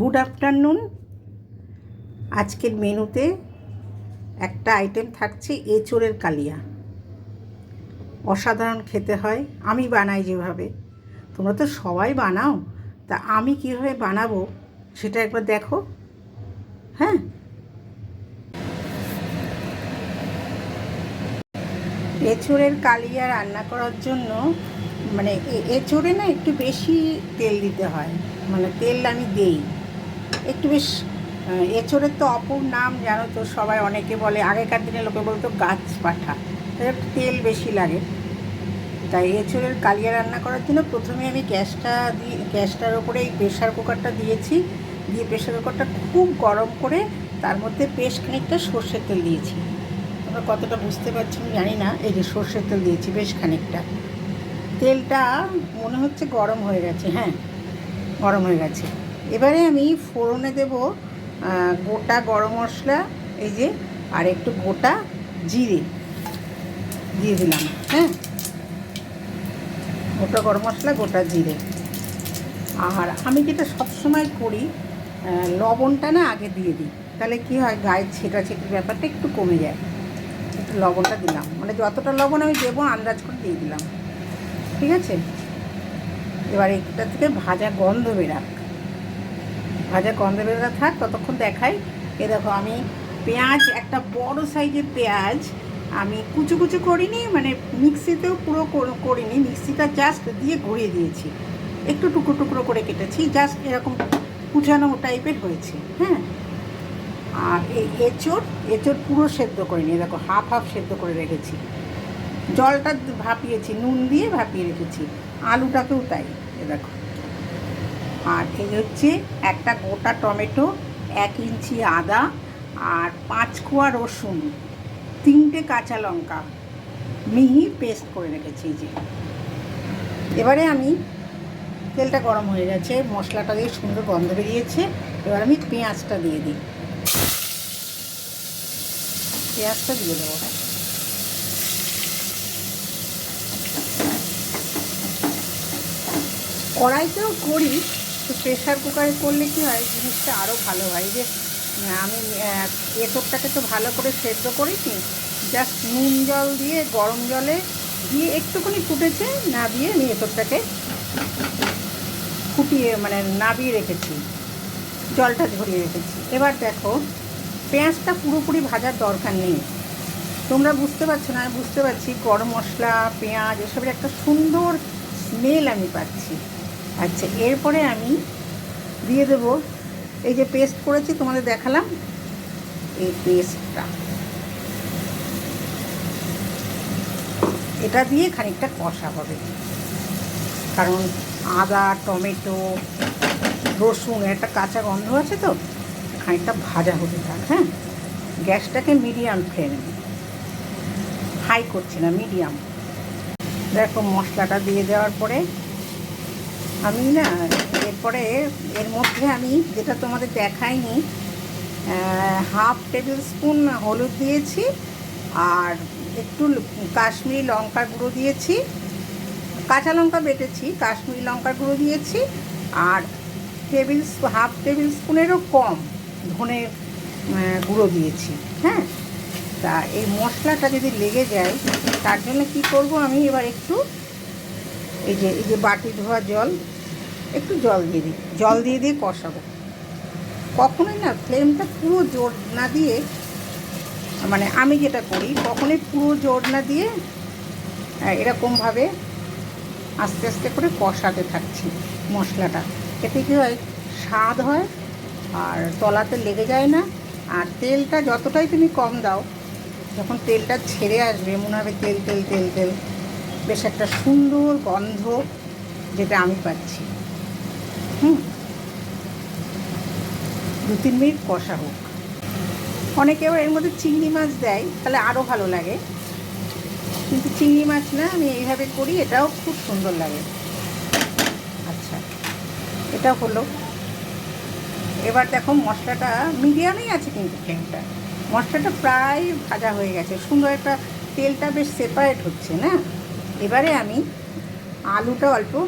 Good afternoon আজকের মেনুতে একটা আইটেম থাকছে এঁচোড়ের কালিয়া। অসাধারণ খেতে হয়। আমি বানাই যেভাবে। তোমরা তো সবাই বানাও। তা আমি কীভাবে বানাবো সেটা একবার দেখো। হ্যাঁ? এঁচোড়ের কালিয়া রান্না করার জন্য মানে এঁচোড়ে না একটু বেশি তেল দিতে হয়। মানে তেল আমি দেই। একটু বেশ এঁচোড়ের তো অপর নাম জানো তো, সবাই অনেকে বলে, আগেকার দিনে লোকে বলতো গাছ পাঠা। তেল বেশি লাগে। তাই এঁচোড়ের কালিয়া রান্না করার জন্য প্রথমে আমি গ্যাসটা দিয়ে, গ্যাসটার ওপরে এই প্রেশার কুকারটা দিয়েছি। দিয়ে প্রেশার কুকারটা খুব গরম করে তার মধ্যে বেশ খানিকটা সর্ষের তেল দিয়েছি। তোমরা কতটা বুঝতে পারছি আমি জানি না, এই যে সর্ষের তেল দিয়েছি বেশ খানিকটা। তেলটা মনে হচ্ছে গরম হয়ে গেছে হ্যাঁ গরম হয়ে গেছে। এবারে আমি ফোড়নে দেব গোটা গরম মশলা, এই যে, আর একটু গোটা জিরে দিয়ে দিলাম হ্যাঁ? গোটা গরম মশলা, গোটা জিরে। আর আমি যেটা সবসময় করি লবণটা না আগে দিয়ে দিই, তাহলে কি হয় গায়ে ছেটা ছেটির ব্যাপারটা একটু কমে যায়। একটু লবণটা দিলাম মানে যতটা লবণ আমি দেবো, আন্দাজ করে দিয়ে দিলাম, ঠিক আছে? এবার এটা থেকে ভাজা গন্ধ বেরাক। ভাজা বেরোতে থাক, ততক্ষণ দেখাই। এ দেখো, আমি পেঁয়াজ, একটা বড় সাইজের পেঁয়াজ আমি কুচু কুচু করিনি মানে মিক্সিতেও পুরো করিনি, মিক্সিটা জাস্ট দিয়ে ঘুরিয়ে দিয়েছি। একটু টুকরো টুকরো করে কেটেছি, জাস্ট এরকম কুচানো টাইপের হয়েছে হ্যাঁ? আর এই এঁচোড় এঁচোড় পুরো সেদ্ধ করিনি দেখো, হাফ হাফ সেদ্ধ করে রেখেছি। জলটা ভাপিয়েছি, নুন দিয়ে ভাপিয়ে রেখেছি, আলুটাকেও তাই এ দেখো। আর এই হচ্ছে একটা গোটা টমেটো, এক ইঞ্চি আদা আর পাঁচ কোয়া রসুন, তিনটে কাঁচা লঙ্কা। মিহি পেস্ট করে রেখেছি যে। এবারে আমি তেলটা গরম হয়ে গেছে, মশলাটা দিয়ে সুন্দর গন্ধ বেরিয়েছে। এবার আমি পেঁয়াজটা দিয়ে দিই। পেঁয়াজটা দিয়ে দেবো। কড়াইতেও করি তো প্রেশার কুকারে করলে কি হয়? জিনিসটা আরও ভালো হয়। যে আমি এঁচোড়টাকে তো ভালো করে সেদ্ধ করেছি। জাস্ট নুন জল দিয়ে, গরম জলে দিয়ে একটুখানি ফুটেছে, না দিয়ে আমি এঁচোড়টাকে ফুটিয়ে মানে নাবিয়ে রেখেছি। জলটা ঝরিয়ে রেখেছি। এবার দেখো, পেঁয়াজটা পুরোপুরি ভাজার দরকার নেই। তোমরা বুঝতে পারছ না, আমি বুঝতে পারছি গরম মশলা, পেঁয়াজ, এসবের একটা সুন্দর স্মেল আমি পাচ্ছি। আচ্ছা এরপরে আমি দিয়ে দেবো এই যে পেস্ট করেছি, তোমাদের দেখালাম এই পেস্টটা এটা দিয়ে খানিকটা কষা হবে। কারণ আদা, টমেটো, রসুন, একটা কাঁচা গন্ধ আছে তো, খানিকটা ভাজা হতে থাক হ্যাঁ? গ্যাসটাকে মিডিয়াম ফ্লেমে। হাই করছি না, মিডিয়াম। দেখো, মশলাটা দিয়ে দেওয়ার পরে আমি না এরপরে এর মধ্যে আমি যেটা তোমাদের দেখাইনি হাফ টেবিল স্পুন হলুদ দিয়েছি আর একটু কাশ্মীরি লঙ্কার গুঁড়ো দিয়েছি কাঁচা লঙ্কা বেটেছি কাশ্মীরি লঙ্কার গুঁড়ো দিয়েছি আর টেবিল হাফ টেবিল স্পুনেরও কম আহ, গুঁড়ো দিয়েছি হ্যাঁ? তা এই মশলাটা যদি লেগে যায় তার জন্য কি করব আমি এবার একটু এই যে এই যে বাটি ধোয়া জল একটু জল দিয়ে দিই। জল দিয়ে দিয়ে কষাবো। কখনোই না ফ্লেমটা পুরো জোর না দিয়ে মানে আমি যেটা করি, কখনোই পুরো জোর না দিয়ে এরকমভাবে আস্তে আস্তে করে কষাতে থাকছি মশলাটা। এতে কী হয়, স্বাদ হয় আর তলাতে লেগে যায় না। আর তেলটা যতটাই তুমি কম দাও, যখন তেলটা ছেড়ে আসবে, মনে হবে তেল তেল তেল তেল, বেশ একটা সুন্দর গন্ধ যেটা আমি পাচ্ছি। হুম। দু তিন মিনিট কষা হোক। অনেকে এর মধ্যে চিংড়ি মাছ দেয়, তাহলে আরও ভালো লাগে। কিন্তু চিংড়ি মাছ না, আমি এইভাবে করি, এটাও খুব সুন্দর লাগে। আচ্ছা এটা হলো। এবার দেখো মশলাটা, মিডিয়ামেই আছে কিন্তু ফ্লেমটা। মশলাটা প্রায় ভাজা হয়ে গেছে। সুন্দর একটা তেলটা বেশ সেপারেট হচ্ছে না? এবারে আমি আলুটা অল্প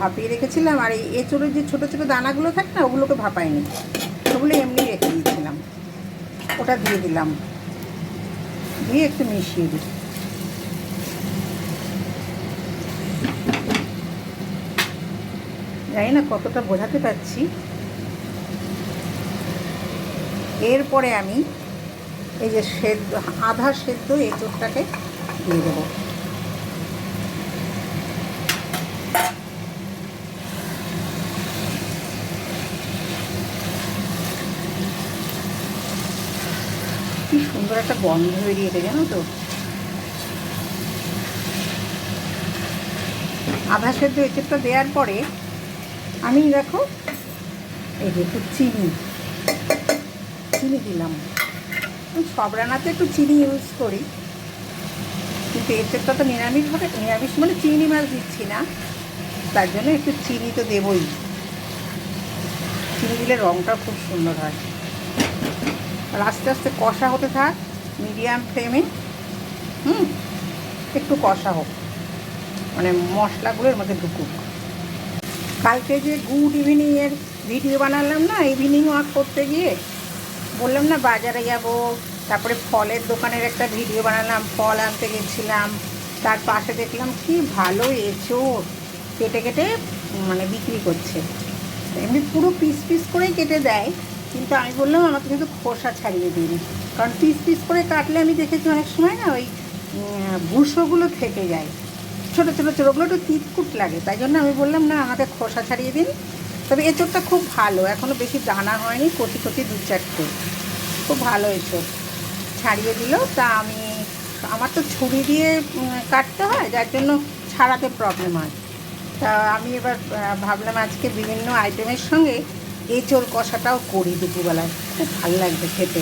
ভাপিয়ে রেখেছিলাম আর এই এঁচড়ের যে ছোটো ছোটো দানাগুলো থাকে না, ওগুলোকে ভাপাইনি। ওগুলো এমনি রেখে দিয়েছিলাম। ওটা দিয়ে দিলাম। দিয়ে একটু মিশিয়ে দিই। জানি না কতটা বোঝাতে পারছি। এরপরে আমি এই যে সেদ্ধ, আধা সেদ্ধ এঁচড়টাকে দিয়ে দেবো কি সুন্দর একটা গন্ধ বেরিয়েছে জানো তো? আধা সেদ্ধ এঁচড়টা দেওয়ার পরে আমি দেখো, এই যে একটু চিনি চিনি দিলাম। সব রান্নাতে একটু চিনি ইউজ করি, কিন্তু এঁচড়টা তো নিরামিষ হবে, নিরামিষ মানে চিনি মাছ দিচ্ছি না, তার জন্য একটু চিনি তো দেবই। চিনি দিলে রঙটা খুব সুন্দর হয়। আর আস্তে আস্তে কষা হতে থাক মিডিয়াম ফ্লেমে হুম, একটু কষা হোক মানে মশলাগুলোর মধ্যে ঢুকুক। কালকে যে গুড ইভিনিংয়ের ভিডিও বানালাম না ইভিনিং ওয়াক করতে গিয়ে, বললাম না বাজারে যাব, তারপরে ফলের দোকানের একটা ভিডিও বানালাম, ফল আনতে গেছিলাম, তার পাশে দেখলাম কি ভালো এঁচোড় কেটে কেটে মানে বিক্রি করছে। এমনি পুরো পিস পিস করেই কেটে দেয়। কিন্তু আমি বললাম, আমাকে কিন্তু খোসা ছাড়িয়ে দিন। কারণ পিস পিস করে কাটলে আমি দেখেছি অনেক সময় না ওই ভুষোগুলো থেকে যায়। ছোটো ছোটো ছোটো, ওগুলো একটু তিতকুট লাগে। তাই জন্য আমি বললাম, না, আমাকে খোসা ছাড়িয়ে দিন। তবে এঁচোড়টা খুব ভালো। এখনও বেশি দানা হয়নি, কচি কচি দু চারটে। খুব ভালো এঁচোড়। ছাড়িয়ে দিল। তা আমি, আমার তো ছুরি দিয়ে কাটতে হয়, যার জন্য ছাড়াতে প্রবলেম হয়। তা আমি এবার ভাবলাম আজকে বিভিন্ন আইটেমের সঙ্গে এঁচোড় কষাটাও করি দুপুরবেলায়। খুব ভালো লাগবে খেতে।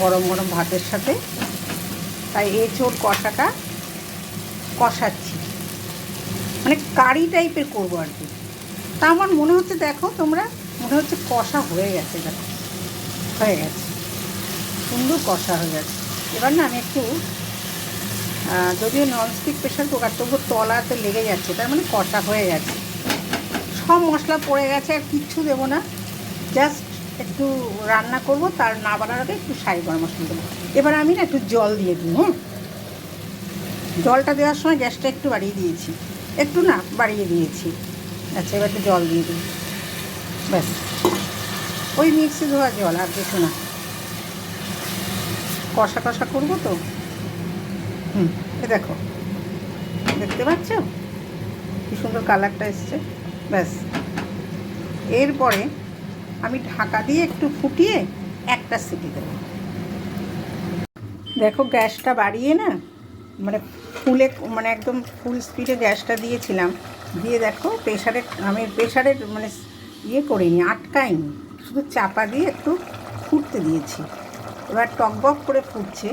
গরম গরম ভাতের সাথে। তাই এঁচোড় কষাটা কষাচ্ছি। মানে কারি টাইপের করব আর কি। তা আমার মনে হচ্ছে দেখো তোমরা, মনে হচ্ছে কষা হয়ে গেছে, দেখো। হয়ে গেছে। সুন্দর কষা হয়ে গেছে। এবার না আমি একটু যদিও ননস্টিক প্রেশার কুকার তবু তলাতে লেগে যাচ্ছে, তার মানে কষা হয়ে গেছে। সব মশলা পড়ে গেছে আর কিচ্ছু দেবো না। জাস্ট একটু রান্না করব, তার না বানার আগে একটু সাই গরম মশলা দেবো। এবার আমি না একটু জল দিয়ে দিই হ্যাঁ? জলটা দেওয়ার সময় গ্যাসটা একটু বাড়িয়ে দিয়েছি। একটু না বাড়িয়ে দিয়েছি। আচ্ছা এবার একটু জল দিয়ে দিই। ব্যাস। ওই মিক্সি ধোয়া জল, আর কিছু না। কষা কষা করব তো? হুম, এ দেখো। দেখতে পাচ্ছ? কি সুন্দর কালারটা এসছে। ব্যাস। এরপরে আমি ঢাকা দিয়ে একটু ফুটিয়ে একটা সিটি দেবো। দেখো গ্যাসটা বাড়িয়ে না মানে ফুলে মানে একদম ফুল স্পিডে গ্যাসটা দিয়েছিলাম। দিয়ে দেখো প্রেশারে আমি প্রেশারে মানে ইয়ে করিনি, আটকাইনি। শুধু চাপা দিয়ে একটু ফুটতে দিয়েছি। এবার টকবক করে ফুটছে।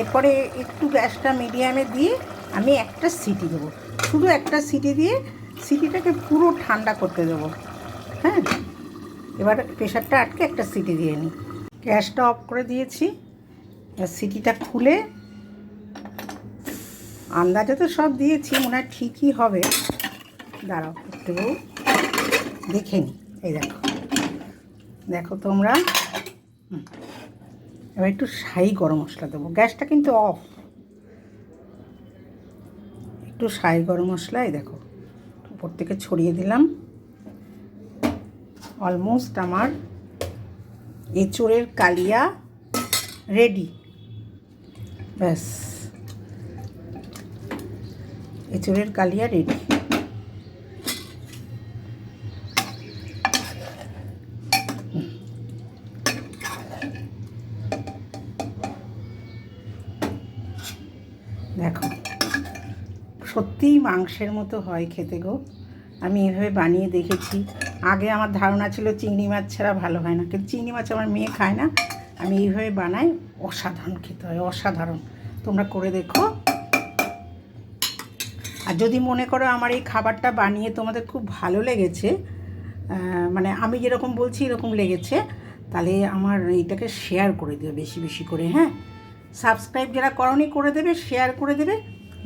এরপরে একটু গ্যাসটা মিডিয়ামে দিয়ে আমি একটা সিটি দেবো। শুধু একটা সিটি দিয়ে সিটিটাকে পুরো ঠান্ডা করতে দেবো। হ্যাঁ? এবার প্রেশারটা আটকে একটা সিটি দিয়ে নিই। গ্যাসটা অফ করে দিয়েছি। এবার সিটিটা খুলে আন্দাজে তো সব দিয়েছি, মনে হয় ঠিকই হবে। দাঁড়াও, একটু দেখে নিই। এই দেখো দেখো তোমরা। এবার একটু সাই গরম মশলা দেবো। গ্যাসটা কিন্তু অফ। একটু সাই গরম মশলা, এই দেখো, উপর থেকে ছড়িয়ে দিলাম। অলমোস্ট আমার এঁচোড়ের কালিয়া রেডি ব্যাস। এঁচোড়ের কালিয়া রেডি দেখো, সত্যিই মাংসের মতো হয় খেতে গো। আমি এভাবে বানিয়ে দেখেছি। আগে আমার ধারণা ছিল চিংড়ি মাছ ছাড়া ভালো হয় না। কিন্তু চিংড়ি মাছ আমার মেয়ে খায় না। আমি এইভাবে বানাই, অসাধারণ খেতে হয়, অসাধারণ। তোমরা করে দেখো। আর যদি মনে করো আমার এই খাবারটা বানিয়ে তোমাদের খুব ভালো লেগেছে মানে আমি যেরকম বলছি এরকম লেগেছে, তাহলে আমার এইটাকে শেয়ার করে দিও বেশি বেশি করে হ্যাঁ? সাবস্ক্রাইব যারা করনি করে দেবে শেয়ার করে দেবে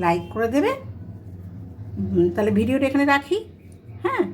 লাইক করে দেবে। তাহলে ভিডিওটা এখানে রাখি হ্যাঁ?